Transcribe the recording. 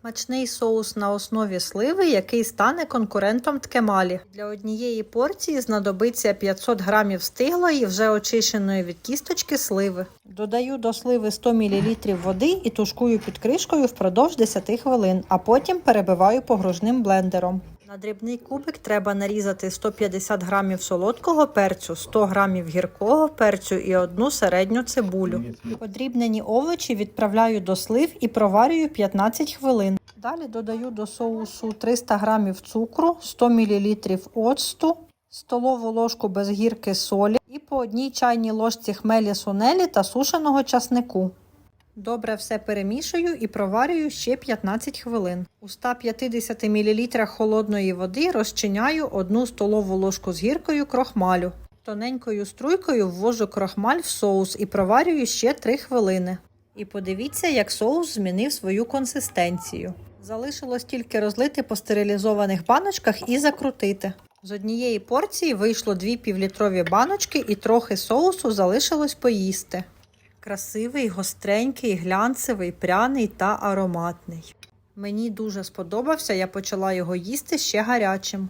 Смачний соус на основі сливи, який стане конкурентом ткемалі. Для однієї порції знадобиться 500 грамів стиглої, вже очищеної від кісточки сливи. Додаю до сливи 100 мл води і тушкую під кришкою впродовж 10 хвилин, а потім перебиваю погружним блендером. На дрібний кубик треба нарізати 150 грамів солодкого перцю, 100 грамів гіркого перцю і одну середню цибулю. Подрібнені овочі відправляю до слив і проварюю 15 хвилин. Далі додаю до соусу 300 грамів цукру, 100 мл оцту, столову ложку без гірки солі і по одній чайній ложці хмелі сунелі та сушеного часнику. Добре все перемішую і проварюю ще 15 хвилин. У 150 мл холодної води розчиняю 1 столову ложку з гіркою крохмалю. Тоненькою струйкою ввожу крохмаль в соус і проварюю ще 3 хвилини. І подивіться, як соус змінив свою консистенцію. Залишилось тільки розлити по стерилізованих баночках і закрутити. З однієї порції вийшло дві півлітрові баночки і трохи соусу залишилось поїсти. Красивий, гостренький, глянцевий, пряний та ароматний. Мені дуже сподобався, я почала його їсти ще гарячим.